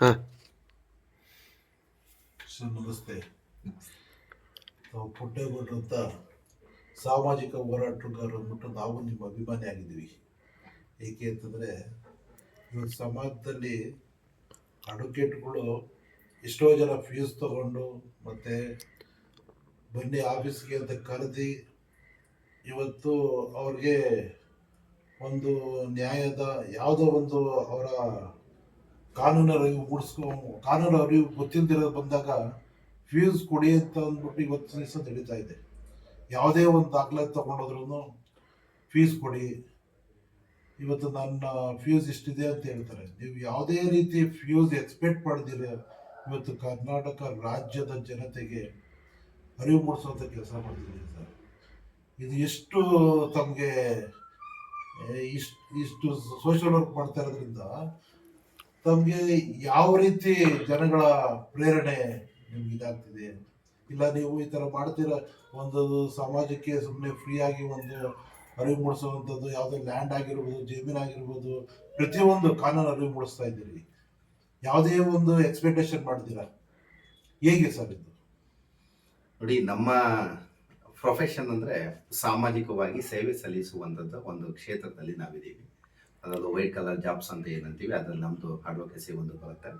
ಹಾಂ. ನಮಸ್ತೆ. ನಾವು ಪುಟ್ಟೇಗೌಡರು ಅಂತ ಸಾಮಾಜಿಕ ಹೋರಾಟಗಾರರು ಅಂದ್ಬಿಟ್ಟು ನಾವು ನಿಮ್ಮ ಅಭಿಮಾನಿ ಆಗಿದ್ದೀವಿ. ಏಕೆ ಅಂತಂದರೆ ಇವತ್ತು ಸಮಾಜದಲ್ಲಿ ಅಡ್ವೊಕೇಟ್ಗಳು ಎಷ್ಟೋ ಜನ ಫೀಸ್ ತಗೊಂಡು ಮತ್ತು ಬನ್ನಿ ಆಫೀಸ್ಗೆ ಅಂತ ಕರೆದಿ ಇವತ್ತು ಅವ್ರಿಗೆ ಒಂದು ನ್ಯಾಯದ ಯಾವುದೋ ಒಂದು ಅವರ ಕಾನೂನು ಅರಿವು ಮೂಡಿಸ್ಕೊ ಕಾನೂನು ಅರಿವು ಗೊತ್ತಿಲ್ದಿರೋದು ಬಂದಾಗ ಫ್ಯೂಸ್ ಕೊಡಿ ಅಂತ ಅಂದ್ಬಿಟ್ಟು ಇವತ್ತು ದಿವಸ ನಡೀತಾ ಇದೆ. ಯಾವುದೇ ಒಂದು ದಾಖಲಾತಿ ತಗೊಂಡೋದ್ರೂ ಫೀಸ್ ಕೊಡಿ. ಇವತ್ತು ನನ್ನ ಫ್ಯೂಸ್ ಇಷ್ಟಿದೆ ಅಂತ ಹೇಳ್ತಾರೆ. ನೀವು ಯಾವುದೇ ರೀತಿ ಫ್ಯೂಸ್ ಎಕ್ಸ್ಪೆಕ್ಟ್ ಮಾಡಿದಿರ ಇವತ್ತು ಕರ್ನಾಟಕ ರಾಜ್ಯದ ಜನತೆಗೆ ಅರಿವು ಮೂಡಿಸುವಂಥ ಕೆಲಸ ಮಾಡ್ತಿದ್ದೀರಿ ಸರ್. ಇದು ಎಷ್ಟು ತಮಗೆ, ಇಷ್ಟು ಇಷ್ಟು ಸೋಷಿಯಲ್ ವರ್ಕ್ ಮಾಡ್ತಾ ಇರೋದ್ರಿಂದ ತಮಗೆ ಯಾವ ರೀತಿ ಜನಗಳ ಪ್ರೇರಣೆ ನಿಮ್ಗೆ ಇದಾಗ್ತಿದೆ ಇಲ್ಲ ನೀವು ಈ ಥರ ಮಾಡ್ತೀರ ಒಂದು ಸಮಾಜಕ್ಕೆ ಸುಮ್ಮನೆ ಫ್ರೀಯಾಗಿ ಒಂದು ಅರಿವು ಮೂಡಿಸುವಂಥದ್ದು, ಯಾವುದೋ ಲ್ಯಾಂಡ್ ಆಗಿರ್ಬೋದು, ಜಮೀನ್ ಆಗಿರ್ಬೋದು, ಪ್ರತಿಯೊಂದು ಕಾನೂನು ಅರಿವು ಮೂಡಿಸ್ತಾ ಇದ್ದೀರಿ. ಯಾವುದೇ ಒಂದು ಎಕ್ಸ್ಪೆಕ್ಟೇಷನ್ ಮಾಡ್ತೀರಾ? ಹೇಗೆ ಸರ್ ಇದು? ನೋಡಿ, ನಮ್ಮ ಪ್ರೊಫೆಷನ್ ಅಂದ್ರೆ ಸಾಮಾಜಿಕವಾಗಿ ಸೇವೆ ಸಲ್ಲಿಸುವಂಥದ್ದು ಒಂದು ಕ್ಷೇತ್ರದಲ್ಲಿ ನಾವಿದ್ದೀವಿ. ಅದರಲ್ಲೂ ವೈಟ್ ಕಲರ್ ಜಾಬ್ಸ್ ಅಂತ ಏನಂತೀವಿ ಅದ್ರಲ್ಲಿ ನಮ್ಮದು ಅಡ್ವೊಕೇಸಿ ಒಂದು ಬರುತ್ತೆ.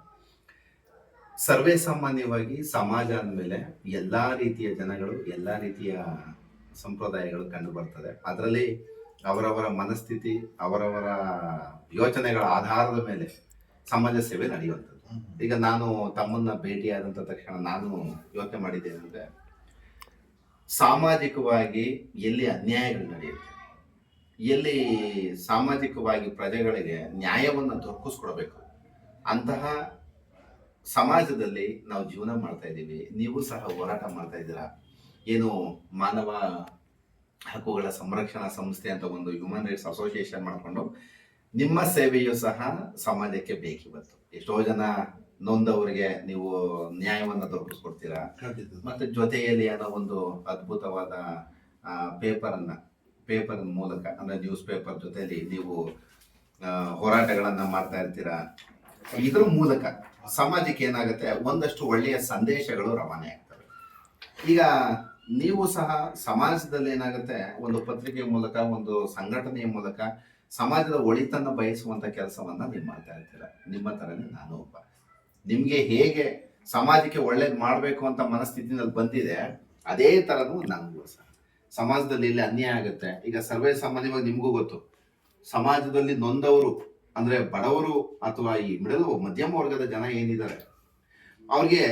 ಸರ್ವೇ ಸಾಮಾನ್ಯವಾಗಿ ಸಮಾಜ ಅಂದಮೇಲೆ ಎಲ್ಲಾ ರೀತಿಯ ಜನಗಳು ಎಲ್ಲಾ ರೀತಿಯ ಸಂಪ್ರದಾಯಗಳು ಕಂಡು ಬರ್ತದೆ. ಅದರಲ್ಲಿ ಅವರವರ ಮನಸ್ಥಿತಿ ಅವರವರ ಯೋಚನೆಗಳ ಆಧಾರದ ಮೇಲೆ ಸಮಾಜ ಸೇವೆ ನಡೆಯುವಂಥದ್ದು. ಈಗ ನಾನು ತಮ್ಮನ್ನ ಭೇಟಿಯಾದಂಥ ತಕ್ಷಣ ನಾನು ಯೋಚನೆ ಮಾಡಿದ್ದೇನೆ ಅಂದ್ರೆ ಸಾಮಾಜಿಕವಾಗಿ ಎಲ್ಲಿ ಅನ್ಯಾಯಗಳು ನಡೆಯುತ್ತೆ? ಎಲ್ಲಿ ಸಾಮಾಜಿಕವಾಗಿ ಪ್ರಜೆಗಳಿಗೆ ನ್ಯಾಯವನ್ನು ದೊರಕಿಸ್ಕೊಡ್ಬೇಕು. ಅಂತಹ ಸಮಾಜದಲ್ಲಿ ನಾವು ಜೀವನ ಮಾಡ್ತಾ ಇದ್ದೀವಿ ನೀವು ಸಹ ಹೋರಾಟ ಮಾಡ್ತಾ ಇದ್ದೀರಾ? ಏನು ಮಾನವ ಹಕ್ಕುಗಳ ಸಂರಕ್ಷಣಾ ಸಂಸ್ಥೆ ಅಂತ ಒಂದು ಹ್ಯೂಮನ್ ರೈಟ್ಸ್ ಅಸೋಸಿಯೇಷನ್ ಮಾಡಿಕೊಂಡು ನಿಮ್ಮ ಸೇವೆಯು ಸಹ ಸಮಾಜಕ್ಕೆ ಬೇಕಿವತ್ತು ಎಷ್ಟೋ ಜನ ನೊಂದವರಿಗೆ ನೀವು ನ್ಯಾಯವನ್ನು ದೊರಕಿಸ್ಕೊಡ್ತೀರಾ? ಮತ್ತೆ ಜೊತೆಯಲ್ಲಿ ಏನೋ ಒಂದು ಅದ್ಭುತವಾದ ಪೇಪರ್ ಅನ್ನ ಪೇಪರ್ ಮೂಲಕ, ಅಂದ್ರೆ ನ್ಯೂಸ್ ಪೇಪರ್ ಜೊತೆಯಲ್ಲಿ ನೀವು ಹೋರಾಟಗಳನ್ನು ಮಾಡ್ತಾ ಇರ್ತೀರಾ? ಇದ್ರ ಮೂಲಕ ಸಮಾಜಕ್ಕೆ ಏನಾಗುತ್ತೆ? ಒಂದಷ್ಟು ಒಳ್ಳೆಯ ಸಂದೇಶಗಳು ರವಾನೆ ಆಗ್ತವೆ. ಈಗ ನೀವು ಸಹ ಸಮಾಜದಲ್ಲಿ ಏನಾಗುತ್ತೆ? ಒಂದು ಪತ್ರಿಕೆಯ ಮೂಲಕ, ಒಂದು ಸಂಘಟನೆಯ ಮೂಲಕ ಸಮಾಜದ ಒಳಿತನ್ನು ಬಯಸುವಂತ ಕೆಲಸವನ್ನ ನೀವು ಮಾಡ್ತಾ ಇರ್ತೀರಾ. ನಿಮ್ಮ ತರನೇ ನಾನು ಒಬ್ಬ. ನಿಮ್ಗೆ ಹೇಗೆ ಸಮಾಜಕ್ಕೆ ಒಳ್ಳೇದು ಮಾಡಬೇಕು ಅಂತ ಮನಸ್ಥಿತಿನಲ್ಲಿ ಬಂದಿದೆ, ಅದೇ ತರನು ನನಗೂ ಸಹ. ಸಮಾಜದಲ್ಲಿ ಇಲ್ಲಿ ಅನ್ಯಾಯ ಆಗುತ್ತೆ. ಈಗ ಸರ್ವೇ ಸಾಮಾನ್ಯವಾಗಿ ನಿಮಗೂ ಗೊತ್ತು. ಸಮಾಜದಲ್ಲಿ ನೊಂದವರು ಅಂದ್ರೆ ಬಡವರು ಅಥವಾ ಈ ಮಿಡಲ್ ಮಧ್ಯಮ ವರ್ಗದ ಜನ ಏನಿದ್ದಾರೆ ಅವ್ರಿಗೆ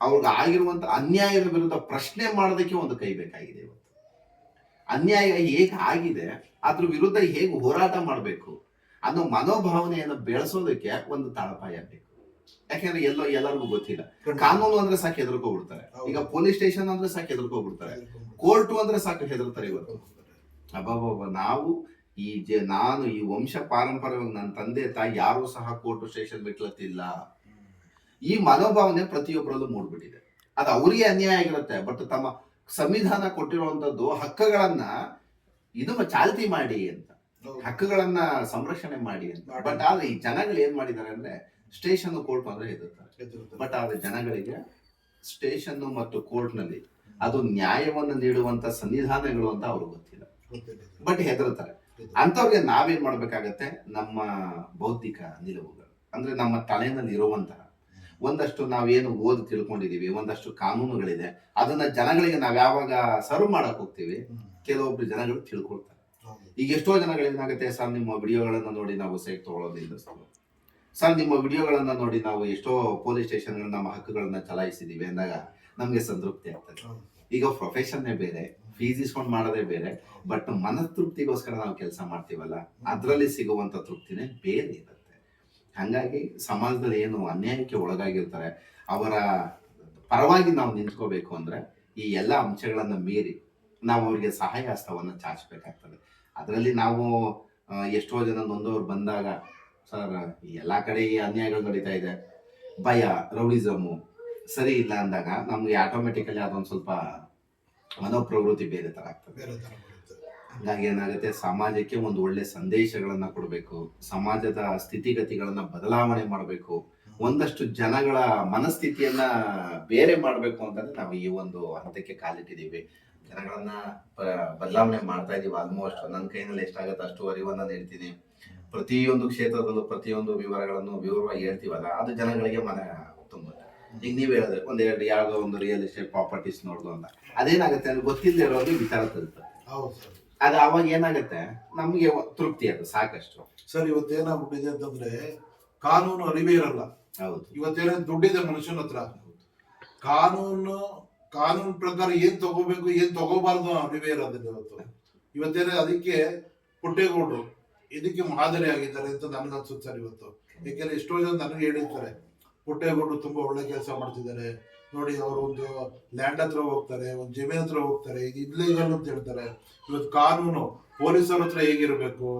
ಅವ್ರಿಗೆ ಆಗಿರುವಂತ ಅನ್ಯಾಯದ ವಿರುದ್ಧ ಪ್ರಶ್ನೆ ಮಾಡೋದಕ್ಕೆ ಒಂದು ಕೈ ಬೇಕಾಗಿದೆ ಇವತ್ತು. ಅನ್ಯಾಯ ಹೇಗೆ ಆಗಿದೆ ಅದ್ರ ವಿರುದ್ಧ ಹೇಗೆ ಹೋರಾಟ ಮಾಡಬೇಕು ಅನ್ನೋ ಮನೋಭಾವನೆಯನ್ನು ಬೆಳೆಸೋದಕ್ಕೆ ಒಂದು ತಾಳಪಾಯ ಬೇಕು ಯಾಕೆಂದ್ರೆ ಎಲ್ಲೋ ಎಲ್ಲರಿಗೂ ಗೊತ್ತಿಲ್ಲ. ಕಾನೂನು ಅಂದ್ರೆ ಸಾಕು ಹೆದರ್ಕೊಬಿಡ್ತಾರೆ. ಈಗ ಪೊಲೀಸ್ ಸ್ಟೇಷನ್ ಅಂದ್ರೆ ಸಾಕು ಹೆದರ್ಕೊಬಿಡ್ತಾರೆ. ಕೋರ್ಟು ಅಂದ್ರೆ ಸಾಕು ಹೆದರ್ತಾರೆ ಇವತ್ತು. ಅಬ್ಬಬ್ಬಬ್ಬ ನಾವು ಈ ಜ ನಾನು ಈ ವಂಶ ಪಾರಂಪರ್ಯವಾಗಿ ನನ್ನ ತಂದೆ ತಾಯಿ ಯಾರು ಸಹ ಕೋರ್ಟ್ ಸ್ಟೇಷನ್ ಬಿಟ್ಲತ್ತಿಲ್ಲ. ಈ ಮನೋಭಾವನೆ ಪ್ರತಿಯೊಬ್ಬರಲ್ಲೂ ಮೂಡ್ಬಿಟ್ಟಿದೆ. ಅದು ಅವರಿಗೆ ಅನ್ಯಾಯ ಆಗಿರುತ್ತೆ ಬಟ್ ತಮ್ಮ ಸಂವಿಧಾನ ಕೊಟ್ಟಿರುವಂತದ್ದು ಹಕ್ಕುಗಳನ್ನ ಇದು ಚಾಲ್ತಿ ಮಾಡಿ ಅಂತ. ಹಕ್ಕುಗಳನ್ನ ಸಂರಕ್ಷಣೆ ಮಾಡಿ ಅಂತ. ಬಟ್ ಆದ್ರೆ ಈ ಜನಗಳು ಏನ್ ಮಾಡಿದ್ದಾರೆ ಅಂದ್ರೆ ಸ್ಟೇಷನ್ ಕೋರ್ಟ್ ಅಂದ್ರೆ ಹೆದರ್ತಾರೆ. ಬಟ್ ಆದ್ರೆ ಜನಗಳಿಗೆ ಸ್ಟೇಷನ್ ಮತ್ತು ಕೋರ್ಟ್ನಲ್ಲಿ ಅದು ನ್ಯಾಯವನ್ನು ನೀಡುವಂತ ಸಂವಿಧಾನಗಳು ಅಂತ ಅವ್ರಿಗೆ ಗೊತ್ತಿಲ್ಲ. ಬಟ್ ಹೆದರ್ತಾರೆ ಅಂತವ್ರಿಗೆ ನಾವೇನ್ ಮಾಡ್ಬೇಕಾಗತ್ತೆ? ನಮ್ಮ ಬೌದ್ಧಿಕ ನಿಲುವುಗಳು. ಅಂದ್ರೆ ನಮ್ಮ ತಲೆನಲ್ಲಿ ಇರುವಂತಹ ಒಂದಷ್ಟು ನಾವೇನು ಓದಿ ತಿಳ್ಕೊಂಡಿದೀವಿ ಒಂದಷ್ಟು ಕಾನೂನುಗಳಿದೆ ಅದನ್ನ ಜನಗಳಿಗೆ ನಾವ್ ಯಾವಾಗ ಸರ್ವ್ ಮಾಡಕ್ ಹೋಗ್ತೀವಿ ಕೆಲವೊಬ್ರು ಜನಗಳು ತಿಳ್ಕೊಳ್ತಾರೆ. ಈಗ ಎಷ್ಟೋ ಜನಗಳು ಏನಾಗುತ್ತೆ ಸರ್ ನಿಮ್ಮ ವಿಡಿಯೋಗಳನ್ನ ನೋಡಿ ನಾವು ಸೈಟ್ ತಗೊಳ್ಳೋದಿಲ್ಲ ಸರ್. ಸರ್ ನಿಮ್ಮ ವಿಡಿಯೋಗಳನ್ನ ನೋಡಿ ನಾವು ಎಷ್ಟೋ ಪೊಲೀಸ್ ಸ್ಟೇಷನ್ ನಮ್ಮ ಹಕ್ಕುಗಳನ್ನ ಚಲಾಯಿಸಿದೀವಿ ಅಂದಾಗ ನಮ್ಗೆ ಸಂತೃಪ್ತಿ ಆಗ್ತದೆ. ಈಗ ಪ್ರೊಫೆಷನ್ನೇ ಬೇರೆ ಫೀಸ್ ಇಸ್ಕೊಂಡು ಮಾಡೋದೇ ಬೇರೆ ಬಟ್ ಮನತೃಪ್ತಿಗೋಸ್ಕರ ನಾವು ಕೆಲಸ ಮಾಡ್ತೀವಲ್ಲ, ಅದರಲ್ಲಿ ಸಿಗುವಂತ ತೃಪ್ತಿನೇ ಬೇರೆ ಇರುತ್ತೆ. ಹಂಗಾಗಿ ಸಮಾಜದಲ್ಲಿ ಏನು ಅನ್ಯಾಯಕ್ಕೆ ಒಳಗಾಗಿರ್ತಾರೆ, ಅವರ ಪರವಾಗಿ ನಾವು ನಿಂತ್ಕೋಬೇಕು ಅಂದ್ರೆ ಈ ಎಲ್ಲ ಅಂಶಗಳನ್ನು ಮೀರಿ ನಾವು ಅವರಿಗೆ ಸಹಾಯ ಹಸ್ತವನ್ನ ಚಾಚಬೇಕಾಗ್ತದೆ. ಅದರಲ್ಲಿ ನಾವು ಎಷ್ಟೋ ಜನ ನೊಂದವ್ರು ಬಂದಾಗ, ಸರ್ ಎಲ್ಲಾ ಕಡೆ ಈ ಅನ್ಯಾಯಗಳು ನಡೀತಾ ಇದೆ. ಭಯ, ರೌಡಿಸಮು ಸರಿ ಇಲ್ಲ ಅಂದಾಗ ನಮ್ಗೆ ಆಟೋಮೆಟಿಕಲಿ ಅದೊಂದು ಸ್ವಲ್ಪ ಮನೋಪ್ರವೃತ್ತಿ ಬೇರೆ ತರ ಆಗ್ತದೆ. ಹಂಗಾಗಿ ಏನಾಗುತ್ತೆ ಸಮಾಜಕ್ಕೆ ಒಂದು ಒಳ್ಳೆ ಸಂದೇಶಗಳನ್ನ ಕೊಡಬೇಕು ಸಮಾಜದ ಸ್ಥಿತಿಗತಿಗಳನ್ನ ಬದಲಾವಣೆ ಮಾಡಬೇಕು ಒಂದಷ್ಟು ಜನಗಳ ಮನಸ್ಥಿತಿಯನ್ನ ಬೇರೆ ಮಾಡಬೇಕು ಅಂತಂದ್ರೆ ನಾವು ಈ ಒಂದು ಹಂತಕ್ಕೆ ಕಾಲಿಟ್ಟಿದ್ದೀವಿ. ಜನಗಳನ್ನ ಬದಲಾವಣೆ ಮಾಡ್ತಾ ಇದೀವಿ ಆಲ್ಮೋಸ್ಟ್ ನನ್ನ ಕೈನಲ್ಲಿ ಎಷ್ಟಾಗತ್ತೆ ಅಷ್ಟು ಅರಿವನ್ನ ನೀಡ್ತೀನಿ ಪ್ರತಿಯೊಂದು ಕ್ಷೇತ್ರದಲ್ಲೂ ಪ್ರತಿಯೊಂದು ವಿವರಗಳನ್ನು ವಿವರವಾಗಿ ಹೇಳ್ತೀವಲ್ಲ ಅದು ಜನಗಳಿಗೆ ಮನ ಈಗ ನೀವು ಹೇಳಿದ್ರೆ ಒಂದೆರಡು ಯಾವುದೋ ಒಂದು ರಿಯಲ್ ಎಸ್ಟೇಟ್ ಪ್ರಾಪರ್ಟೀಸ್ ನೋಡ್ದು ಅಂತ. ಅದೇನಾಗುತ್ತೆ ಅಂದ್ರೆ ಗೊತ್ತಿಲ್ಲದೆ ಇರೋದು ವಿಚಾರ ತಲುಪುತ್ತೆ. ಹೌದು ಸರ್. ಅದು ಅವಾಗ ಏನಾಗುತ್ತೆ? ನಮಗೆ ತೃಪ್ತಿ ಅದು ಸಾಕಷ್ಟು. ಸರ್ ಇವತ್ತು ಏನಾಗ್ಬಿಟ್ಟಿದೆ ಅಂತಂದ್ರೆ ಕಾನೂನು ಅರಿವೇ ಇರಲ್ಲ. ಹೌದು. ಇವತ್ತೇನ ದುಡ್ಡಿದೆ ಮನುಷ್ಯನ ಹತ್ರ. ಕಾನೂನು ಕಾನೂನು ಪ್ರಕಾರ ಏನ್ ತಗೋಬೇಕು ಏನ್ ತಗೋಬಾರ್ದು ಅರಿವೇ ಇರೋದಿಲ್ಲ ಇವತ್ತು. ಇವತ್ತೇನೆ ಅದಕ್ಕೆ ಪುಟ್ಟೇಗೌಡರು ಇದಕ್ಕೆ ಮಾದರಿ ಆಗಿದ್ದಾರೆ ಅಂತ ನನ್ಗೆ ಅನ್ಸುತ್ತೆ ಸರ್ ಇವತ್ತು. ಯಾಕೆಂದ್ರೆ ಎಷ್ಟೋ ಜನ ನನಗೆ ಹೇಳಿರ್ತಾರೆ. ಪುಟ್ಟೇಗೌಡರು ತುಂಬಾ ಒಳ್ಳೆ ಕೆಲಸ ಮಾಡ್ತಿದ್ದಾರೆ. ನೋಡಿ ಅವರು ಒಂದು ಲ್ಯಾಂಡ್ ಹತ್ರ ಹೋಗ್ತಾರೆ, ಒಂದು ಜಮೀನ್ ಹತ್ರ ಹೋಗ್ತಾರೆ, ಇದು ಇಲ್ಲಿಗಲ್ ಅಂತ ಹೇಳ್ತಾರೆ. ಇವತ್ತು ಕಾನೂನು, ಪೊಲೀಸರ ಹತ್ರ ಹೇಗಿರ್ಬೇಕು?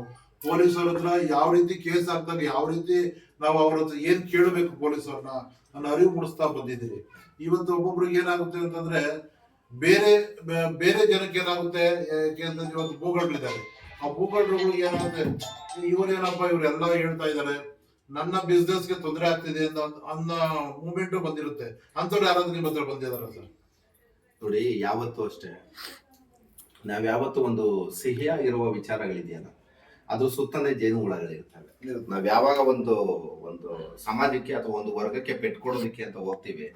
ಪೊಲೀಸರ ಹತ್ರ ಯಾವ ರೀತಿ ಕೇಸ್ ಆಗ್ತಾರೆ ಯಾವ ರೀತಿ ನಾವು ಅವ್ರ ಹತ್ರ ಏನ್ ಕೇಳಬೇಕು ಪೊಲೀಸರನ್ನ ಅನ್ನೋ ಅರಿವು ಮೂಡಿಸ್ತಾ ಬಂದಿದ್ದೀವಿ ಇವತ್ತು ಒಬ್ಬೊಬ್ರಿಗೆ ಏನಾಗುತ್ತೆ ಅಂತಂದ್ರೆ ಬೇರೆ ಬೇರೆ ಜನಕ್ಕೆ ಏನಾಗುತ್ತೆ ಇವತ್ತು ಭೂಗಳಿದ್ದಾರೆ ಆ ಭೂಗಳ್ರುಗಳಿಗೆ ಏನಾಗುತ್ತೆ, ಇವ್ರೇನಪ್ಪ, ಇವರೆಲ್ಲ ಹೇಳ್ತಾ ಇದ್ದಾರೆ. ನನ್ನ ಬಿಸ್ನೆಸ್ಗೆ ತೊಂದರೆ ಆಗ್ತಿದೆ ಅಂತ ಅನ್ನೋ ಮೂಮೆಂಟ್ ಬಂದಿರುತ್ತೆ. ಅಂತವ್ರು ಯಾರಾದ್ರೂ ನಿಮ್ಮ ಹತ್ರ ಬಂದಿದಾರ ಸರ್? ನೋಡಿ ಯಾವತ್ತೂ ಅಷ್ಟೇ. ನಾವ್ ಯಾವತ್ತೂ ಒಂದು ಸಿಹಿಯಾಗಿರುವ ವಿಚಾರಗಳಿದೆಯಲ್ಲ ಅದು ಸುತ್ತಲೇ ಜೇನು ಹುಳಗಳಿರ್ತವೆ ನಾವ್ ಯಾವಾಗ ಒಂದು ಒಂದು ಸಮಾಜಕ್ಕೆ ಅಥವಾ ಒಂದು ವರ್ಗಕ್ಕೆ ಪೆಟ್ಕೊಡೋದಕ್ಕೆ ಅಂತ ಹೋಗ್ತೀವಿ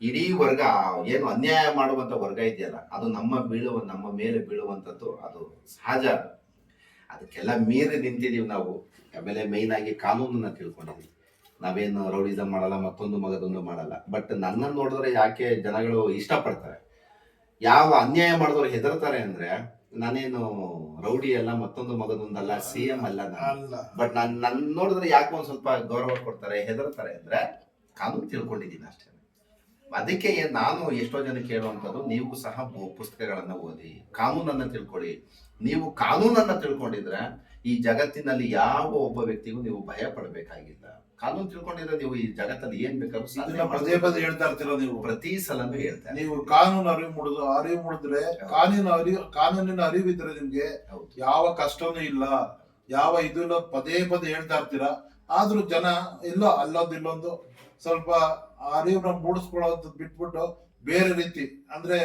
ಇಡೀ ವರ್ಗ ಏನು ಅನ್ಯಾಯ ಮಾಡುವಂತ ವರ್ಗ ಇದೆಯಲ್ಲ ಅದು ನಮ್ಮ ಬೀಳುವ ನಮ್ಮ ಮೇಲೆ ಬೀಳುವಂತದ್ದು ಅದು ಸಹಜ. ಅದಕ್ಕೆಲ್ಲ ಮೀರಿ ನಿಂತಿದ್ದೀವಿ ನಾವು. ಆಮೇಲೆ ಮೇಯ್ನ್ ಆಗಿ ಕಾನೂನನ್ನ ತಿಳ್ಕೊಂಡಿದ್ವಿ. ನಾವೇನು ರೌಡಿಸಮ್ ಮಾಡಲ್ಲ ಮತ್ತೊಂದು ಮಗದೊಂದು ಮಾಡಲ್ಲ. ಬಟ್ ನನ್ನನ್ನು ನೋಡಿದ್ರೆ ಯಾಕೆ ಜನಗಳು ಇಷ್ಟಪಡ್ತಾರೆ? ಯಾವ ಅನ್ಯಾಯ ಮಾಡಿದವ್ರು ಹೆದರ್ತಾರೆ ಅಂದ್ರೆ ನಾನೇನು ರೌಡಿ ಅಲ್ಲ ಮತ್ತೊಂದು ಮಗದೊಂದಲ್ಲ ಸಿ ಎಂ ಅಲ್ಲ ಬಟ್ ನಾನು ನನ್ನ ನೋಡಿದ್ರೆ ಯಾಕೆ ಒಂದು ಸ್ವಲ್ಪ ಗೌರವ ಕೊಡ್ತಾರೆ ಹೆದರ್ತಾರೆ ಅಂದ್ರೆ ಕಾನೂನು ತಿಳ್ಕೊಂಡಿದ್ದೀನಿ ಅಷ್ಟೇ. ಅದಕ್ಕೆ ನಾನು ಎಷ್ಟೋ ಜನ ಕೇಳುವಂಥದ್ದು ನೀವು ಸಹ ಪುಸ್ತಕಗಳನ್ನ ಓದಿ ಕಾನೂನನ್ನ ತಿಳ್ಕೊಳ್ಳಿ. ನೀವು ಕಾನೂನನ್ನ ತಿಳ್ಕೊಂಡಿದ್ರೆ ಈ ಜಗತ್ತಿನಲ್ಲಿ ಯಾವ ಒಬ್ಬ ವ್ಯಕ್ತಿಗೂ ನೀವು ಭಯ ಪಡಬೇಕಾಗಿಲ್ಲ. ಕಾನೂನು ತಿಳ್ಕೊಂಡಿದ್ರೆ ನೀವು ಈ ಜಗತ್ತಲ್ಲಿ ಏನ್ ಬೇಕಾದ್ರೂ ಪದೇ ಪದೇ ಹೇಳ್ತಾ ಇರ್ತೀರ ನೀವು. ಪ್ರತಿ ಸಲನೂ ಹೇಳ್ತಾರೆ ನೀವು ಕಾನೂನು ಅರಿವು ಮೂಡಿದ್ರು ಅರಿವು ಮೂಡಿದ್ರೆ ಕಾನೂನು ಅರಿವು ಕಾನೂನಿನ ಅರಿವಿದ್ರೆ ನಿಮ್ಗೆ ಯಾವ ಕಷ್ಟನೂ ಇಲ್ಲ ಯಾವ ಇದು ಇಲ್ಲ ಪದೇ ಪದೇ ಹೇಳ್ತಾ ಇರ್ತೀರಾ. ಆದ್ರೂ ಜನ ಇಲ್ಲ ಅಲ್ಲೊಂದು ಇಲ್ಲೊಂದು ಸ್ವಲ್ಪ ಅರಿವನ್ನ ಮೂಡಿಸ್ಕೊಳ್ಳೋದು ಬಿಟ್ಬಿಟ್ಟು ಬೇರೆ ರೀತಿ. ಅಂದ್ರೆ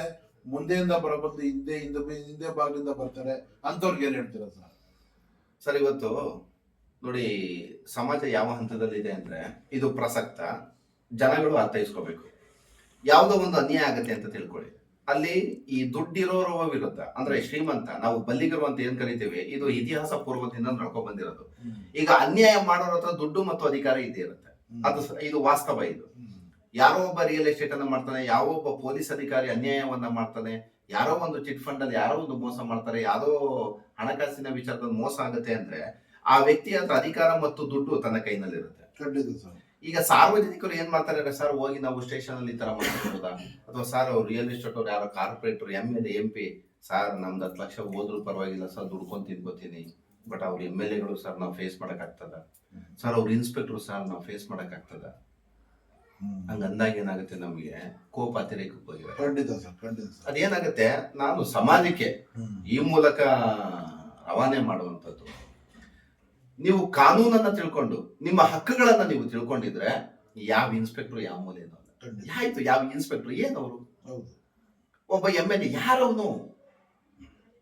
ಮುಂದೆಯಿಂದ ಬರಬಂದು ಹಿಂದೆ ಹಿಂದೆ ಹಿಂದೆ ಭಾಗದಿಂದ ಬರ್ತಾರೆ ಅಂತವ್ರಿಗೆ ಏನ್ ಹೇಳ್ತೀರಾ ಸರ್? ಸರ್ ಇವತ್ತು ನೋಡಿ ಸಮಾಜ ಯಾವ ಹಂತದಲ್ಲಿದೆ ಅಂದ್ರೆ ಇದು ಪ್ರಸಕ್ತ. ಜನಗಳು ಅರ್ಥೈಸ್ಕೋಬೇಕು ಯಾವುದೋ ಒಂದು ಅನ್ಯಾಯ ಆಗತ್ತೆ ಅಂತ ತಿಳ್ಕೊಳ್ಳಿ. ಅಲ್ಲಿ ಈ ದುಡ್ಡಿರೋರು ವಿರುದ್ಧ ಅಂದ್ರೆ ಶ್ರೀಮಂತ ನಾವು ಬಲ್ಲಿಗರು ಅಂತ ಏನ್ ಕರಿತೀವಿ ಇದು ಇತಿಹಾಸ ಪೂರ್ವದಿಂದ ನಡ್ಕೊ ಬಂದಿರೋದು. ಈಗ ಅನ್ಯಾಯ ಮಾಡೋರ ಹತ್ರ ದುಡ್ಡು ಮತ್ತು ಅಧಿಕಾರ ಇದ್ದೇ ಇರುತ್ತೆ. ಅದು ಇದು ವಾಸ್ತವ ಇದು. ಯಾರೋ ಒಬ್ಬ ರಿಯಲ್ ಎಸ್ಟೇಟ್ ಅನ್ನ ಮಾಡ್ತಾನೆ ಯಾವ ಒಬ್ಬ ಪೊಲೀಸ್ ಅಧಿಕಾರಿ ಅನ್ಯಾಯವನ್ನ ಮಾಡ್ತಾನೆ ಯಾರೋ ಒಂದು ಚಿಟ್ ಫಂಡ್ ಅಲ್ಲಿ ಯಾರೋ ಒಂದು ಮೋಸ ಮಾಡ್ತಾರೆ ಯಾರೋ ಹಣಕಾಸಿನ ವಿಚಾರದಲ್ಲಿ ಮೋಸ ಆಗುತ್ತೆ ಅಂದ್ರೆ ಆ ವ್ಯಕ್ತಿ ಹತ್ರ ಅಧಿಕಾರ ಮತ್ತು ದುಡ್ಡು ತನ್ನ ಕೈನಲ್ಲಿರುತ್ತೆ. ಈಗ ಸಾರ್ವಜನಿಕರು ಏನ್ ಮಾಡ್ತಾರೆ ಸರ್ ಹೋಗಿ ನಾವು ಸ್ಟೇಷನ್ ಅಲ್ಲಿ ಈ ತರ ಮಾಡ್ಬೋದಾ ಅಥವಾ ಸರ್ ಅವ್ರು ರಿಯಲ್ ಎಸ್ಟೇಟ್ ಅವ್ರು ಯಾರೋ corporator M L M P sir ನಮ್ದು ಹತ್ತು ಲಕ್ಷ ಹೋದ್ರು ಪರವಾಗಿಲ್ಲ ಸರ್ ದುಡ್ಕೊಂಡ್ ತಿನ್ಕೋತೀನಿ. ಬಟ್ ಅವ್ರ ಎಂ ಎಲ್ ಎಗಳು ಸರ್ ನಾವು ಫೇಸ್ ಮಾಡಕ್ ಆಗ್ತದ. ಸರ್ ಅವ್ರ ಇನ್ಸ್ಪೆಕ್ಟರ್ ಸರ್ ನಾವು ಫೇಸ್ ಮಾಡಕ್ ಆಗ್ತದ. ಹಂಗ ಅಂದಾಗ ಏನಾಗುತ್ತೆ ನಮಗೆ? ಕೋಪ ಅತಿರೇಕಕ್ಕೆ ಹೋಗಿವೆ ಖಂಡಿತ ಸರ್ ಖಂಡಿತ ಸರ್. ಅದೇನಾಗುತ್ತೆ? ನಾನು ಸಮಾಜಕ್ಕೆ ಈ ಮೂಲಕ ರವಾನೆ ಮಾಡುವಂಥದ್ದು. ನೀವು ಕಾನೂನನ್ನ ತಿಳ್ಕೊಂಡು ನಿಮ್ಮ ಹಕ್ಕುಗಳನ್ನ ನೀವು ತಿಳ್ಕೊಂಡಿದ್ರೆ ಯಾವ ಇನ್ಸ್ಪೆಕ್ಟರ್ ಯಾವ ಮೂಲೆ ಆಯ್ತು ಯಾವ ಇನ್ಸ್ಪೆಕ್ಟರ್? ಏನವರು ಹೌದು. ಒಬ್ಬ ಎಂ ಎಲ್ ಎ ಯಾರವನು?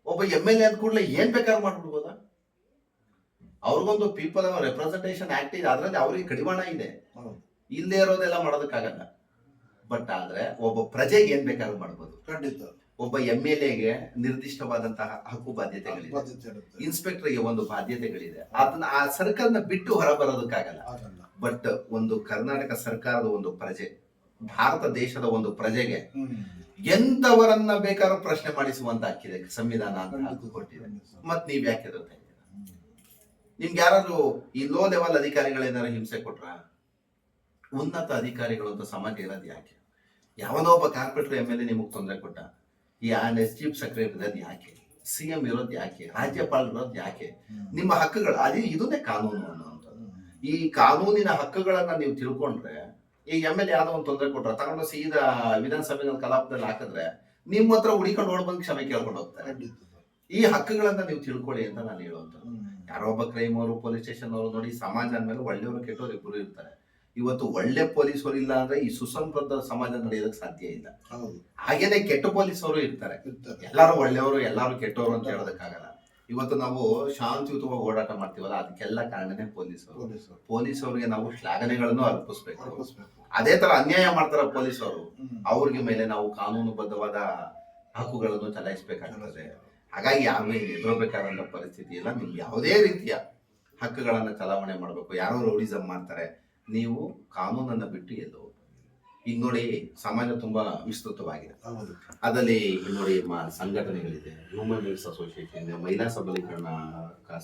ಒಬ್ಬ ಎಂ ಎಲ್ ಎ ಅಂದ ಕೂಡಲೇ ಏನ್ ಬೇಕಾದ್ರೂ ಮಾಡ್ಬಿಡ್ಬೋದಾ? ಅವ್ರಿಗೊಂದು ಪೀಪಲ್ ರೆಪ್ರೆಸೆಂಟೇಷನ್ ಆಕ್ಟ್ ಇದೆ ಅದರಲ್ಲಿ ಅವ್ರಿಗೆ ಕಡಿವಾಣ ಇದೆ. ಹೌದು ಇಲ್ಲೇ ಇರೋದೆಲ್ಲ ಮಾಡೋದಕ್ಕಾಗಲ್ಲ. ಬಟ್ ಆದ್ರೆ ಒಬ್ಬ ಪ್ರಜೆಗೆ ಏನ್ ಬೇಕಾದ್ರೂ ಮಾಡ್ಬೋದು. ಖಂಡಿತ. ಒಬ್ಬ ಎಂ ಎಲ್ ಎಗೆ ನಿರ್ದಿಷ್ಟವಾದಂತಹ ಹಕ್ಕು ಬಾಧ್ಯತೆಗಳಿದೆ. ಇನ್ಸ್ಪೆಕ್ಟರ್ಗೆ ಒಂದು ಬಾಧ್ಯತೆಗಳಿದೆ. ಅದನ್ನ ಆ ಸರ್ಕಲ್ನ ನ ಬಿಟ್ಟು ಹೊರ ಬರೋದಕ್ಕಾಗಲ್ಲ ಆಗಲ್ಲ. ಬಟ್ ಒಂದು ಕರ್ನಾಟಕ ಸರ್ಕಾರದ ಒಂದು ಪ್ರಜೆ ಭಾರತ ದೇಶದ ಒಂದು ಪ್ರಜೆಗೆ ಎಂತವರನ್ನ ಬೇಕಾದ್ರೂ ಪ್ರಶ್ನೆ ಮಾಡಿಸುವಂತ ಹಕ್ಕಿದೆ ಸಂವಿಧಾನ ಅಂತ ಹಕ್ಕು ಕೊಟ್ಟಿದೆ. ಮತ್ ನೀವ್ ಯಾಕೆ. ನಿಮ್ಗೆ ಯಾರಾದ್ರೂ ಈ ಲೋ ಲೆವೆಲ್ ಅಧಿಕಾರಿಗಳೇನಾದ್ರು ಹಿಂಸೆ ಕೊಟ್ರ? ಉನ್ನತ ಅಧಿಕಾರಿಗಳು ಅಂತ ಸಮಾಜ ಇರೋದು ಯಾಕೆ ಯಾವನೋ ಒಬ್ಬ ಕಾರ್ಪೊರೇಟರ್ ಎಂ ಎಲ್ ಎ ನಿಮಗೆ ತೊಂದರೆ ಕೊಟ್ಟ ಈ ಎಸ್ ಚೀಫ್ ಸೆಕ್ರೆಟರಿ ಇರೋದು ಯಾಕೆ ಸಿ ಎಂ ಇರೋದು ಯಾಕೆ ರಾಜ್ಯಪಾಲ ಇರೋದು ಯಾಕೆ. ನಿಮ್ಮ ಹಕ್ಕುಗಳು, ಅದೇ ಇದನ್ನೇ ಕಾನೂನು ಅನ್ನೋದು. ಈ ಕಾನೂನಿನ ಹಕ್ಕುಗಳನ್ನ ನೀವು ತಿಳ್ಕೊಂಡ್ರೆ, ಈ ಎಂ ಎಲ್ ಎ ಯಾವ್ದೋ ಒಂದು ತೊಂದರೆ ಕೊಟ್ರ, ತಗೊಂಡು ಸೀದಾ ವಿಧಾನಸಭೆ ಕಲಾಪದಲ್ಲಿ ಹಾಕಿದ್ರೆ, ನಿಮ್ಮ ಹತ್ರ ಹುಡಿಕೊಂಡು ಓಡ್ಬಂದು ಕ್ಷಮೆ ಕೇಳ್ಕೊಂಡು ಹೋಗ್ತಾರೆ. ಈ ಹಕ್ಕುಗಳನ್ನ ನೀವು ತಿಳ್ಕೊಳ್ಳಿ ಅಂತ ನಾನು ಹೇಳುವಂತ. ಯಾರೋ ಒಬ್ಬ ಕ್ರೈಮ್ ಅವರು, ಪೊಲೀಸ್ ಸ್ಟೇಷನ್ ಅವರು ನೋಡಿ, ಸಮಾಜ ಅಂದ್ಮೇಲೆ ಒಳ್ಳೆಯವರು, ಕೆಟ್ಟವರು ಇಬ್ಬರು ಇರ್ತಾರೆ ಇವತ್ತು ಒಳ್ಳೆ ಪೊಲೀಸರು ಇಲ್ಲ ಅಂದ್ರೆ ಈ ಸುಸಂಬದ್ಧ ಸಮಾಜ ನಡೆಯೋದಕ್ಕೆ ಸಾಧ್ಯ ಇಲ್ಲ. ಹಾಗೇನೆ ಕೆಟ್ಟ ಪೊಲೀಸರು ಇರ್ತಾರೆ. ಎಲ್ಲಾರು ಒಳ್ಳೆಯವರು ಎಲ್ಲಾರು ಕೆಟ್ಟವರು ಅಂತ ಹೇಳೋದಕ್ಕಾಗಲ್ಲ. ಇವತ್ತು ನಾವು ಶಾಂತಿಯುತವಾಗಿ ಓಡಾಟ ಮಾಡ್ತೀವಲ್ಲ ಅದಕ್ಕೆಲ್ಲ ಕಾರಣನೇ ಪೊಲೀಸರು. ಪೊಲೀಸರು. ಪೊಲೀಸರಿಗೆ ನಾವು ಶ್ಲಾಘನೆಗಳನ್ನು ಅರ್ಪಿಸ್ಬೇಕು. ಅದೇ ತರ ಅನ್ಯಾಯ ಮಾಡ್ತಾರ ಪೊಲೀಸರು. ಅವ್ರಿಗೆ ಮೇಲೆ ನಾವು ಕಾನೂನುಬದ್ಧವಾದ ಹಕ್ಕುಗಳನ್ನು ಚಲಾಯಿಸಬೇಕಾಗ್ತದೆ. ಹಾಗಾಗಿ ಆಮೇಲೆ ಎದುರಬೇಕಾದಂತ ಪರಿಸ್ಥಿತಿ ಇಲ್ಲ. ನಿಮ್ಗೆ ಯಾವುದೇ ರೀತಿಯ ಹಕ್ಕುಗಳನ್ನ ಚಲಾವಣೆ ಮಾಡಬೇಕು. ಯಾರೋ ರೌಡಿಸಮ್ ಮಾಡ್ತಾರೆ. ನೀವು ಕಾನೂನನ್ನ ಬಿಟ್ಟು ಎಲ್ಲೋ ಈಗ ನೋಡಿ ಸಮಾಜ ತುಂಬಾ ವಿಸ್ತೃತವಾಗಿದೆ. ಅದರಲ್ಲಿ ನೋಡಿ ಸಂಘಟನೆಗಳಿದೆ ಹ್ಯೂಮನ್ ರೈಟ್ಸ್ ಅಸೋಸಿಯೇಷನ್ ಇದೆ ಮಹಿಳಾ ಸಬಲೀಕರಣ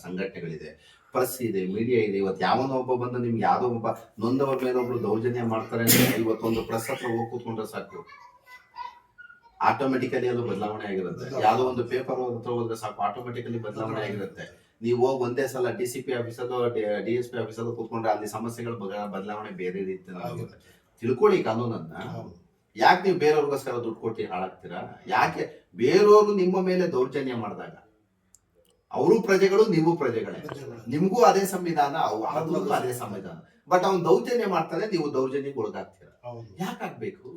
ಸಂಘಟನೆಗಳಿದೆ ಪ್ರೆಸ್ ಇದೆ ಮೀಡಿಯಾ ಇದೆ. ಇವತ್ತು ಯಾವನೋ ಒಬ್ಬ ಬಂದು ನಿಮ್ಗೆ ಯಾವ್ದೋ ಒಬ್ಬ ನೊಂದವರ ಮೇಲೆ ಒಬ್ರು ದೌರ್ಜನ್ಯ ಮಾಡ್ತಾರೆ ಇವತ್ತೊಂದು ಪ್ರೆಸ್ ಹತ್ರ ಹೋಗಿ ಕೂತ್ಕೊಂಡ್ರೆ ಸಾಕು. ಆಟೋಮೆಟಿಕಲಿ ಅದು ಬದಲಾವಣೆ ಆಗಿರುತ್ತೆ. ಯಾವುದೋ ಒಂದು ಪೇಪರ್ ಹತ್ರ ಹೋದ್ರೆ ಸಾಕು ಆಟೋಮೆಟಿಕಲಿ ಬದಲಾವಣೆ ಆಗಿರುತ್ತೆ. ನೀವು ಹೋಗಿ ಒಂದೇ ಸಲ ಡಿ ಸಿ ಪಿ ಆಫೀಸಲ್ಲೋ ಡಿ ಎಸ್ ಪಿ ಆಫೀಸಲ್ಲೋ ಕೂತ್ಕೊಂಡ್ರೆ ಅಲ್ಲಿ ಸಮಸ್ಯೆಗಳು ಬದಲಾವಣೆ ಬೇರೆ ರೀತಿ ತಿಳ್ಕೊಳ್ಳಿ ಕಾನೂನನ್ನ. ಯಾಕೆ ನೀವು ಬೇರೆಯವ್ರಿಗೋಸ್ಕರ ದುಡ್ಡು ಕೊಟ್ಟು ಹಾಳಾಗ್ತೀರಾ? ಯಾಕೆ ಬೇರೆಯವರು ನಿಮ್ಮ ಮೇಲೆ ದೌರ್ಜನ್ಯ ಮಾಡಿದಾಗ? ಅವರು ಪ್ರಜೆಗಳು ನೀವು ಪ್ರಜೆಗಳೇ. ನಿಮಗೂ ಅದೇ ಸಂವಿಧಾನ ಅವ್ರಿಗೂ ಅದೇ ಸಂವಿಧಾನ. ಬಟ್ ಅವ್ನು ದೌರ್ಜನ್ಯ ಮಾಡ್ತಾನೆ ನೀವು ದೌರ್ಜನ್ಯಕ್ಕೆ ಒಳಗಾಗ್ತೀರ? ಯಾಕಾಗ್ಬೇಕು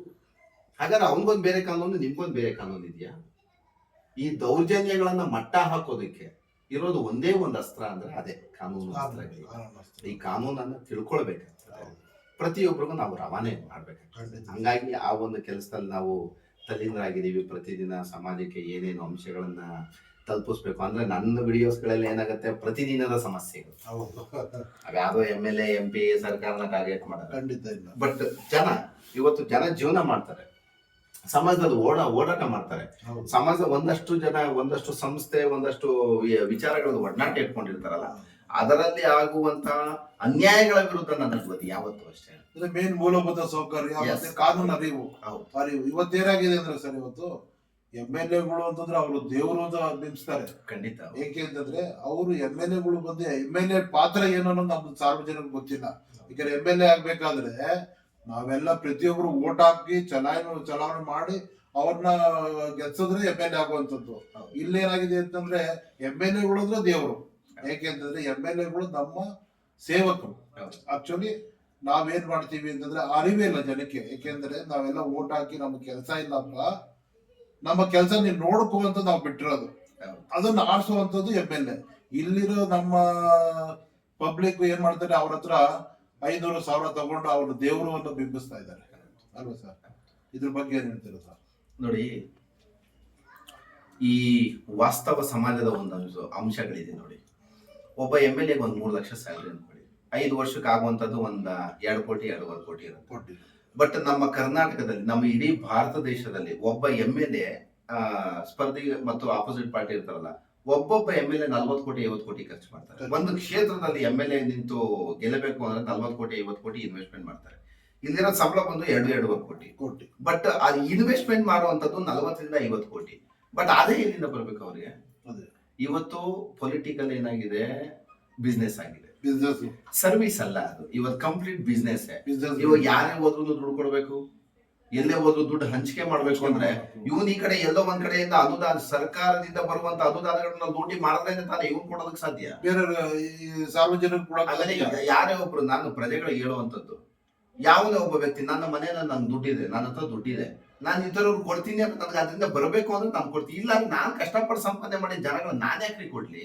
ಹಾಗಾದ್ರೆ ಅವನಿಗೊಂದು ಬೇರೆ ಕಾನೂನು ನಿಮ್ಗೊಂದು ಬೇರೆ ಕಾನೂನು ಇದೆಯಾ? ಈ ದೌರ್ಜನ್ಯಗಳನ್ನ ಮಟ್ಟ ಹಾಕೋದಕ್ಕೆ ಇರೋದು ಒಂದೇ ಒಂದು ಅಸ್ತ್ರ ಅಂದ್ರೆ ಅದೇ ಕಾನೂನು ಅಸ್ತ್ರ. ಈ ಕಾನೂನನ್ನ ತಿಳ್ಕೊಳ್ಬೇಕಾಗ್ತದೆ ಪ್ರತಿಯೊಬ್ಬರು ಪ್ರತಿಯೊಬ್ಬರಿಗೂ ನಾವು ರವಾನೆ ಮಾಡ್ಬೇಕು ಖಂಡಿತ. ಹಂಗಾಗಿ ಆ ಒಂದು ಕೆಲಸದಲ್ಲಿ ನಾವು ತಲ್ಲೀನರಾಗಿದ್ದೀವಿ ಪ್ರತಿದಿನ ಸಮಾಜಕ್ಕೆ ಏನೇನು ಅಂಶಗಳನ್ನ ತಲುಪಿಸ್ಬೇಕು ಅಂದ್ರೆ ನನ್ನ ವಿಡಿಯೋಸ್ಗಳಲ್ಲಿ ಏನಾಗುತ್ತೆ? ಪ್ರತಿದಿನದ ಸಮಸ್ಯೆಗಳು. ಹೌದು. M M L A M P ಸರ್ಕಾರನ ಟಾರ್ಗೆಟ್ ಮಾಡೋದು ಬಟ್ ಜನ ಇವತ್ತು ಜನ ಜೀವನ ಮಾಡ್ತಾರೆ. ಸಮಾಜದಲ್ಲಿ ಓಡ ಓಡಾಟ ಮಾಡ್ತಾರೆ. ಸಮಾಜ ಒಂದಷ್ಟು ಜನ ಒಂದಷ್ಟು ಸಂಸ್ಥೆ ಒಂದಷ್ಟು ವಿಚಾರಗಳನ್ನು ವಿಚಾರಗಳ ಒಡನಾಟ ಇಟ್ಕೊಂಡಿರ್ತಾರಲ್ಲ ಅದರಲ್ಲಿ ಆಗುವಂತ ಅನ್ಯಾಯಗಳ ವಿರುದ್ಧ ನನ್ನ ಧ್ವನಿ ಯಾವತ್ತೂ ಅಷ್ಟೇ. ಅಂದ್ರೆ ಮೇನ್ ಮೂಲಭೂತ ಸೌಕರ್ಯ. ಮತ್ತೆ ಕಾನೂನು ಅರಿವು. ಅರಿವು. ಇವತ್ತೇನಾಗಿದೆ ಅಂದ್ರೆ ಸರ್ ಇವತ್ತು ಎಂ ಎಲ್ ಎಗಳು ಅಂತಂದ್ರೆ ಅವರು ದೇವರು ಅಂತ ಬಿಂಬಿಸ್ತಾರೆ. ಖಂಡಿತ. ಏಕೆ ಅಂತಂದ್ರೆ ಅವರು ಎಂ ಎಲ್ ಎಗಳು ಬಂದು ಎಂ ಎಲ್ ಎ ಪಾತ್ರ ಏನು ಅನ್ನೋದು ಸಾರ್ವಜನಿಕ ಗೊತ್ತಿಲ್ಲ. ಈಗ ಎಂ ಎಲ್ ಎ ಆಗ್ಬೇಕಾದ್ರೆ ನಾವೆಲ್ಲ ಪ್ರತಿಯೊಬ್ರು ಓಟ್ ಹಾಕಿ ಚಲಾಯನ ಚಲಾವಣೆ ಮಾಡಿ ಅವ್ರನ್ನ ಗೆಲ್ಸಿದ್ರೆ ಎಂ ಎಲ್ ಎ ಆಗುವಂಥದ್ದು. ಇಲ್ಲೇನಾಗಿದೆ ಅಂತಂದ್ರೆ ಎಂ ಎಲ್ ಎಗಳು ಅಂದ್ರೆ ದೇವರು. ಯಾಕೆಂತಂದ್ರೆ ಅಂತಂದ್ರೆ ಎಂ ಎಲ್ ಎಗಳು ನಮ್ಮ ಸೇವಕರು. ಆಕ್ಚುಲಿ ನಾವೇನ್ ಮಾಡ್ತೀವಿ ಅಂತಂದ್ರೆ ಅರಿವೇ ಇಲ್ಲ ಜನಕ್ಕೆ. ಯಾಕೆಂದ್ರೆ ನಾವೆಲ್ಲ ಓಟ್ ಹಾಕಿ ನಮ್ಗೆ ಕೆಲಸ ಇಲ್ಲಪ್ಪ. ನಮ್ಮ ಕೆಲಸ ನೀವು ನೋಡ್ಕೋ ನಾವು ಬಿಟ್ಟಿರೋದು. ಅದನ್ನ ಆರಿಸುವಂತದ್ದು ಎಂ ಎಲ್ ಎ ಇಲ್ಲಿರೋ ನಮ್ಮ ಪಬ್ಲಿಕ್ ಏನ್ ಮಾಡ್ತಾರೆ? ಅವ್ರ ಹತ್ರ ಐನೂರು ಸಾವಿರ ತಗೊಂಡು ಅವರು ದೇವರು ಅಂತ ಬಿಂಬಿಸ್ತಾ ಇದ್ದಾರೆ. ಅಲ್ವಾ ಸರ್? ಇದ್ರ ಬಗ್ಗೆ ಏನ್ ಹೇಳ್ತೀರಾ ಸರ್? ನೋಡಿ ಈ ವಾಸ್ತವ ಸಮಾಜದ ಒಂದು ಅಂಶ- ಅಂಶಗಳಿದೆ ನೋಡಿ. ಒಬ್ಬ ಎಂ ಎಲ್ ಎಗೆ ಒಂದು ಮೂರು ಲಕ್ಷ ಸ್ಯಾಲ್ರಿ ಅನ್ಕೊಳ್ಳಿ ಐದು ವರ್ಷಕ್ಕೆ ಆಗುವಂಥದ್ದು ಒಂದು ಎರಡು ಕೋಟಿ ಎರಡೂವರೆ ಕೋಟಿ ಇರುತ್ತೆ. ಬಟ್ ನಮ್ಮ ಕರ್ನಾಟಕದಲ್ಲಿ ನಮ್ಮ ಇಡೀ ಭಾರತ ದೇಶದಲ್ಲಿ ಒಬ್ಬ ಎಂ ಎಲ್ ಎ ಸ್ಪರ್ಧಿ ಮತ್ತು ಆಪೋಸಿಟ್ ಪಾರ್ಟಿ ಇರ್ತಾರಲ್ಲ ಒಬ್ಬೊಬ್ಬ ಎಂ ಎಲ್ ಎ ನಲ್ವತ್ತು ಕೋಟಿ ಐವತ್ತು ಕೋಟಿ ಖರ್ಚು ಮಾಡ್ತಾರೆ. ಒಂದು ಕ್ಷೇತ್ರದಲ್ಲಿ ಎಂ ಎಲ್ ಎ ನಿಂತು ಗೆಲ್ಲಬೇಕು ಅಂದ್ರೆ ನಲ್ವತ್ತು ಕೋಟಿ ಐವತ್ತು ಕೋಟಿ ಇನ್ವೆಸ್ಟ್ಮೆಂಟ್ ಮಾಡ್ತಾರೆ. ಇಲ್ಲಿರೋ ಸಂಬಳ ಬಂದು ಎರಡು ಎರಡೂವರೆ ಕೋಟಿ. ಕೋಟಿ. ಬಟ್ ಅದು ಇನ್ವೆಸ್ಟ್ಮೆಂಟ್ ಮಾಡುವಂಥದ್ದು ನಲ್ವತ್ತರಿಂದ ಐವತ್ತು ಕೋಟಿ. ಬಟ್ ಅದೇ ಎಲ್ಲಿಂದ ಬರ್ಬೇಕು ಅವರಿಗೆ? ಇವತ್ತು ಪೊಲಿಟಿಕಲ್ ಏನಾಗಿದೆ? ಬಿಸ್ನೆಸ್ ಆಗಿದೆ. ಸರ್ವಿಸ್ ಅಲ್ಲ ಅದು. ಇವತ್ತು ಕಂಪ್ಲೀಟ್ ಬಿಸ್ನೆಸ್ ಇವಾಗ ಯಾರೇ ಹೋದ್ರು ದುಡ್ಡು ಕೊಡ್ಬೇಕು? ಎಲ್ಲೇ ಹೋದ್ರು ದುಡ್ಡು ಹಂಚಿಕೆ ಮಾಡ್ಬೇಕು ಅಂದ್ರೆ ಇವನ್ ಈ ಕಡೆ ಎಲ್ಲೋ ಒಂದ್ ಕಡೆಯಿಂದ ಅನುದಾನ ಸರ್ಕಾರದಿಂದ ಬರುವಂತ ಅನುದಾನಗಳನ್ನ ಲೂಟಿ ಮಾಡದ್ರೆ ತಾನೇ ಇವನ್ ಕೊಡೋದಕ್ಕೆ ಸಾಧ್ಯ? ಬೇರೆ ಈ ಸಾರ್ವಜನಿಕ ಯಾರೇ ಒಬ್ರು ನಾನು ಪ್ರಜೆಗಳು ಹೇಳುವಂತದ್ದು ಯಾವುದೇ ಒಬ್ಬ ವ್ಯಕ್ತಿ ನನ್ನ ಮನೇಲಿ ನನ್ ದುಡ್ಡಿದೆ ನನ್ನ ಹತ್ರ ದುಡ್ಡಿದೆ ನಾನು ಇತರವ್ರು ಕೊಡ್ತೀನಿ ಅಂತ ನನಗೆ ಅದರಿಂದ ಬರಬೇಕು ಅಂದ್ರೆ ನಾನು ಕೊಡ್ತೀನಿ. ಇಲ್ಲ ನಾನು ಕಷ್ಟಪಟ್ಟು ಸಂಪಾದನೆ ಮಾಡಿ ಜನಗಳು ನಾನು ಯಾಕ್ರಿ ಕೊಡ್ಲಿ?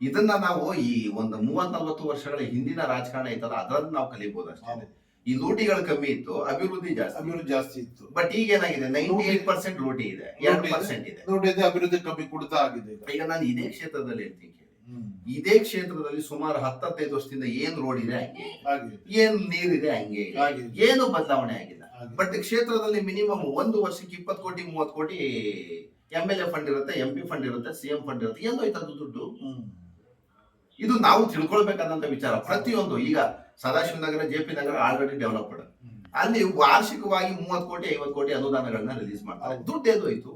ಇದನ್ನ ನಾವು ಈ ಒಂದು ಮೂವತ್ ನಲ್ವತ್ತು ವರ್ಷಗಳ ಹಿಂದಿನ ರಾಜಕಾರಣ ಐತಲ್ಲ ಅದನ್ನ ನಾವು ಕಲಿಬಹುದು ಅಷ್ಟೇ. ಈ ಲೂಟಿಗಳು ಕಮ್ಮಿ ಇತ್ತು ಅಭಿವೃದ್ಧಿ ಜಾಸ್ತಿ. ಅಭಿವೃದ್ಧಿ ಜಾಸ್ತಿ ಇತ್ತು. ಬಟ್ ಈಗ ಏನಾಗಿದೆ ನೈಂಟಿ ಏಟ್ ಪರ್ಸೆಂಟ್ ಲೂಟಿ ಇದೆ ಎರಡು ಪರ್ಸೆಂಟ್ ಇದೆ. ನೋಡಿದ್ರೆ ಅಭಿವೃದ್ಧಿ ಕಮ್ಮಿ ಕೊಡ್ತಾ ಆಗಿದೆ ಈಗ. ನಾನು ಇದೇ ಕ್ಷೇತ್ರದಲ್ಲಿ ಇರ್ತೀನಿ. ಇದೇ ಕ್ಷೇತ್ರದಲ್ಲಿ ಸುಮಾರು ಹತ್ತತ್ತೈದು ವರ್ಷದಿಂದ ಏನ್ ರೋಡ್ ಇದೆ ಹಂಗೆ ಏನ್ ನೀರಿದೆ ಹಂಗೆ ಏನು ಬದಲಾವಣೆ ಆಗಿಲ್ಲ. ಬಟ್ ಕ್ಷೇತ್ರದಲ್ಲಿ ಮಿನಿಮಮ್ ಒಂದು ವರ್ಷಕ್ಕೆ ಇಪ್ಪತ್ತು ಕೋಟಿ ಮೂವತ್ತು ಕೋಟಿ ಎಂ ಎಲ್ ಎ ಫಂಡ್ ಇರುತ್ತೆ ಎಂ ಪಿ ಫಂಡ್ ಇರುತ್ತೆ ಸಿ ಎಂ ಫಂಡ್ ಇರುತ್ತೆ ಎಲ್ಲೋಯ್ತು ಅದು ದುಡ್ಡು? ಇದು ನಾವು ತಿಳ್ಕೊಳ್ಬೇಕಾದಂತ ವಿಚಾರ. ಪ್ರತಿಯೊಂದು ಈಗ Sadashiva Nagar J P Nagar already developed ಅಲ್ಲಿ ವಾರ್ಷಿಕವಾಗಿ ಮೂವತ್ತು ಕೋಟಿ ಐವತ್ತು ಕೋಟಿ ಅನುದಾನಗಳನ್ನ ರಿಲೀಸ್ ಮಾಡ್ತಾರೆ. ದುಡ್ಡು ಏನು ಹೋಯ್ತು.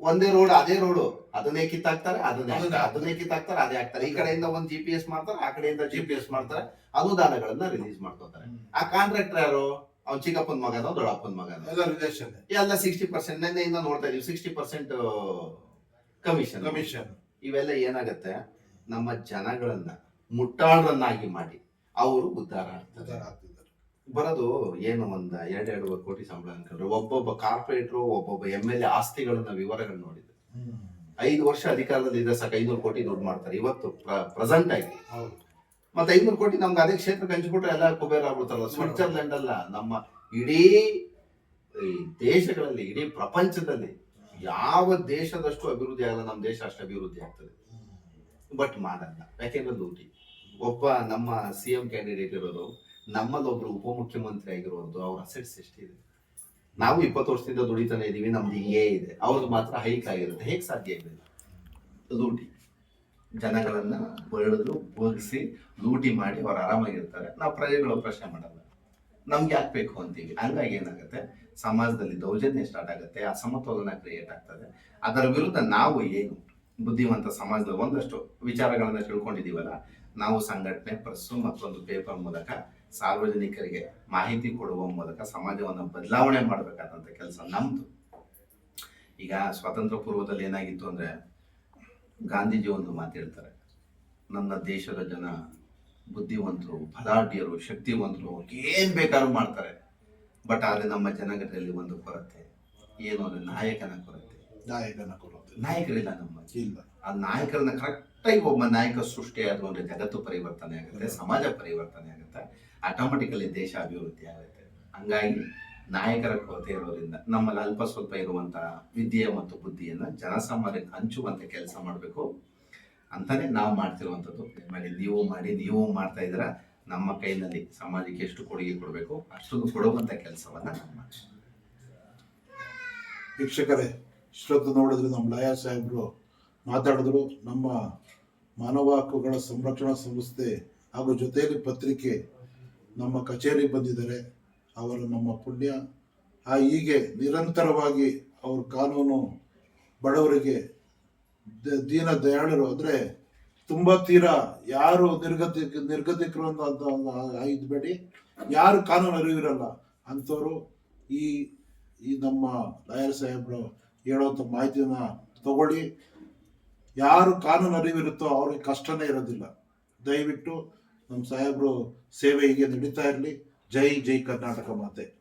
ಒಂದೇ ರೋಡ್ ಅದೇ ರೋಡ್ ಅದನ್ನೇ ಕಿತ್ತಾಕ್ತಾರೆ ಅದನ್ನೇ ಹಾಕ್ತಾರೆ, ಅದನ್ನೇ ಕಿತ್ತಾಕ್ತಾರೆ ಅದೇ ಹಾಕ್ತಾರೆ. ಈ ಕಡೆಯಿಂದ ಒಂದು ಜಿ ಪಿ ಎಸ್ ಮಾಡ್ತಾರೆ ಆ ಕಡೆಯಿಂದ ಜಿ ಪಿ ಎಸ್ ಮಾಡ್ತಾರೆ ಅನುದಾನಗಳನ್ನ ರಿಲೀಸ್ ಮಾಡ್ಕೋತಾರೆ. ಆ ಕಾಂಟ್ರಾಕ್ಟರ್ ಯಾರು? ಅವ್ನ ಚಿಕ್ಕಪ್ಪನ ಮಗನ ದೊಡ್ಡಪ್ಪನ ಮಗ ಎಲ್ಲ ರಿಲೇಷನ್ ಎಲ್ಲ ಸಿಕ್ಸ್ಟಿ ಪರ್ಸೆಂಟ್ ಇಂದ ನೋಡ್ತಾ ಇದೀವಿ. ಸಿಕ್ಸ್ಟಿ ಪರ್ಸೆಂಟ್ ಕಮಿಷನ್ ಕಮಿಷನ್ ಇವೆಲ್ಲ ಏನಾಗತ್ತೆ? ನಮ್ಮ ಜನಗಳನ್ನ ಮುಟ್ಟಾಳರನ್ನಾಗಿ ಮಾಡಿ ಅವರು ಉದ್ಧಾರ ಆಗ್ತಾರೆ. ಆಗ್ತಿದ್ದಾರೆ. ಬರೋದು ಏನು ಒಂದ್ ಎರಡು ಎರಡೂವರೆ ಕೋಟಿ ಸಂಬಳ ಅನ್ಕೊಂಡ್ರೆ ಒಬ್ಬೊಬ್ಬ ಕಾರ್ಪೊರೇಟ್ರು ಒಬ್ಬೊಬ್ಬ ಎಂ ಎಲ್ ಎ ಆಸ್ತಿಗಳನ್ನ ವಿವರಗಳನ್ನ ನೋಡಿದ್ರು. ಐದು ವರ್ಷ ಅಧಿಕಾರದಲ್ಲಿ ಇದ್ರೆ ಸಾಕು ಐನೂರು ಕೋಟಿ ದುಡ್ಡು ಮಾಡ್ತಾರೆ. ಇವತ್ತು ಪ್ರೆಸೆಂಟ್ ಆಗಿ. ಮತ್ತೆ ಐನೂರು ಕೋಟಿ ನಮ್ಗೆ ಅದೇ ಕ್ಷೇತ್ರಕ್ಕೆ ಹಂಚ್ಬಿಟ್ರೆ ಎಲ್ಲ ಕುಬೇರ ಆಗ್ಬಿಡ್ತಾರಲ್ಲ. ಸ್ವಿಟ್ಜರ್ಲೆಂಡ್ ಅಲ್ಲ ನಮ್ಮ ಇಡೀ ಈ ದೇಶಗಳಲ್ಲಿ ಇಡೀ ಪ್ರಪಂಚದಲ್ಲಿ ಯಾವ ದೇಶದಷ್ಟು ಅಭಿವೃದ್ಧಿ ಆಗಲ್ಲ ನಮ್ಮ ದೇಶ ಅಷ್ಟು ಅಭಿವೃದ್ಧಿ ಆಗ್ತದೆ. ಬಟ್ ಮಾಡಲ್ಲ. ಯಾಕೆಂದ್ರೆ ಲೂಟಿ ಒಬ್ಬ ನಮ್ಮ ಸಿ ಎಂ ಕ್ಯಾಂಡಿಡೇಟ್ ಇರೋದು, ನಮ್ಮಲ್ಲೊಬ್ರು ಉಪಮುಖ್ಯಮಂತ್ರಿ ಆಗಿರೋದು ಅವ್ರ ಅಸೆಟ್ಸ್ ಎಷ್ಟಿದೆ ನಾವು ಇಪ್ಪತ್ತು ವರ್ಷದಿಂದ ದುಡಿತಾನೆ ಇದೀವಿ, ನಮ್ದು ಹಿಂಗೇ ಇದೆ. ಅವ್ರದ್ದು ಮಾತ್ರ ಹೈಕ್ ಆಗಿರುತ್ತೆ. ಹೇಗೆ ಸಾಧ್ಯ ಇದೆ? ಲೂಟಿ ಜನಗಳನ್ನ ಬಡಿದು ಬಗ್ಸಿ ಲೂಟಿ ಮಾಡಿ ಅವ್ರು ಆರಾಮಾಗಿರ್ತಾರೆ. ನಾವು ಪ್ರಜೆಗಳು ಪ್ರಶ್ನೆ ಮಾಡಲ್ಲ. ನಮ್ಗೆ ಯಾಕೆ ಬೇಕು ಅಂತೀವಿ? ಹಂಗಾಗಿ ಏನಾಗುತ್ತೆ? ಸಮಾಜದಲ್ಲಿ ದೌರ್ಜನ್ಯ ಸ್ಟಾರ್ಟ್ ಆಗುತ್ತೆ, ಅಸಮತೋಲನ ಕ್ರಿಯೇಟ್ ಆಗ್ತದೆ. ಅದರ ವಿರುದ್ಧ ನಾವು ಏನು ಬುದ್ಧಿವಂತ ಸಮಾಜದ ಒಂದಷ್ಟು ವಿಚಾರಗಳನ್ನು ತಿಳ್ಕೊಂಡಿದ್ದೀವಲ್ಲ, ನಾವು ಸಂಘಟನೆ ಪ್ರೆಸ್ಸು ಮತ್ತೊಂದು ಪೇಪರ್ ಮೂಲಕ ಸಾರ್ವಜನಿಕರಿಗೆ ಮಾಹಿತಿ ಕೊಡುವ ಮೂಲಕ ಸಮಾಜವನ್ನು ಬದಲಾವಣೆ ಮಾಡಬೇಕಾದಂತ ಕೆಲಸ ನಮ್ದು. ಈಗ ಸ್ವಾತಂತ್ರ್ಯ ಪೂರ್ವದಲ್ಲಿ ಏನಾಗಿತ್ತು ಅಂದ್ರೆ, ಗಾಂಧೀಜಿ ಒಂದು ಮಾತು ಹೇಳ್ತಾರೆ, ನನ್ನ ದೇಶದ ಜನ ಬುದ್ಧಿವಂತರು, ಬಲಾಢ್ಯರು, ಶಕ್ತಿವಂತರು ಏನ್ ಬೇಕಾದ್ರೂ ಮಾಡ್ತಾರೆ. ಬಟ್ ಆದ್ರೆ ನಮ್ಮ ಜನಗಣದಲ್ಲಿ ಒಂದು ಕೊರತೆ, ಏನು ಅಂದರೆ ನಾಯಕನ ಕೊರತೆ. ನಾಯಕನ ಕೊರತೆ. ನಾಯಕರಿಲ್ಲ ನಮ್ಮ ಇಲ್ಲ. ಆ ನಾಯಕರನ್ನ ಕರೆಕ್ಟಾಗಿ ಒಬ್ಬ ನಾಯಕ ಸೃಷ್ಟಿ ಆದ್ರು ಅಂದ್ರೆ ಜಗತ್ತು ಪರಿವರ್ತನೆ ಆಗುತ್ತೆ ಸಮಾಜ ಪರಿವರ್ತನೆ ಆಗುತ್ತೆ ಆಟೋಮೆಟಿಕಲಿ ದೇಶ ಅಭಿವೃದ್ಧಿ ಆಗುತ್ತೆ. ಹಂಗಾಗಿ ನಾಯಕರ ಕೊರತೆ ಇರೋದ್ರಿಂದ ನಮ್ಮಲ್ಲಿ ಅಲ್ಪ ಸ್ವಲ್ಪ ಇರುವಂತಹ ವಿದ್ಯೆ ಮತ್ತು ಬುದ್ಧಿಯನ್ನ ಜನಸಾಮಾನ್ಯರಿಗೆ ಹಂಚುವಂತ ಕೆಲಸ ಮಾಡಬೇಕು ಅಂತಾನೆ ನಾವು ಮಾಡ್ತಿರುವಂಥದ್ದು. ಮಾಡಿ ನೀವು ಮಾಡಿ ನೀವು ಮಾಡ್ತಾ ಇದ್ದೀರಾ ನಮ್ಮ ಕೈನಲ್ಲಿ ಸಮಾಜಕ್ಕೆ ಎಷ್ಟು ಕೊಡುಗೆ ಕೊಡಬೇಕು ಅಷ್ಟು ಕೊಡುವಂತ ಕೆಲಸವನ್ನ ನಾವು ಮಾಡ್ತೀವಿ. ವೀಕ್ಷಕರೇ ಇಷ್ಟೊತ್ತು ನೋಡಿದ್ರೆ ನಮ್ಮ ಲಾಯರ್ ಸಾಹೇಬರು ಮಾತಾಡಿದ್ರು, ನಮ್ಮ ಮಾನವ ಹಕ್ಕುಗಳ ಸಂರಕ್ಷಣಾ ಸಂಸ್ಥೆ ಹಾಗೂ ಜೊತೆಯಲ್ಲಿ ಪತ್ರಿಕೆ ನಮ್ಮ ಕಚೇರಿಗೆ ಬಂದಿದ್ದಾರೆ. ಅವರು ನಮ್ಮ ಪುಣ್ಯ. ಆ ಹೀಗೆ ನಿರಂತರವಾಗಿ ಅವ್ರ ಕಾನೂನು ಬಡವರಿಗೆ ದೀನ ದಯಾಳರು ಅಂದರೆ ತುಂಬ ತೀರಾ ಯಾರು ನಿರ್ಗತಿ ನಿರ್ಗತಿಕರು ಅಂತ ಇದ್ಬೇಡಿ ಯಾರು ಕಾನೂನು ಅರಿವಿರಲ್ಲ ಅಂಥವರು ಈ ಈ ನಮ್ಮ ಲಾಯರ್ ಸಾಹೇಬರು ಹೇಳೋಂಥ ಮಾಹಿತಿಯನ್ನು ತಗೊಳ್ಳಿ. ಯಾರು ಕಾನೂನು ಅರಿವಿರುತ್ತೋ ಅವ್ರಿಗೆ ಕಷ್ಟನೇ ಇರೋದಿಲ್ಲ. ದಯವಿಟ್ಟು ನಮ್ಮ ಸಾಹೇಬರು ಸೇವೆ ಹೀಗೆ ನಡೀತಾ ಇರಲಿ. ಜೈ ಜೈ ಕರ್ನಾಟಕ ಮಾತೆ.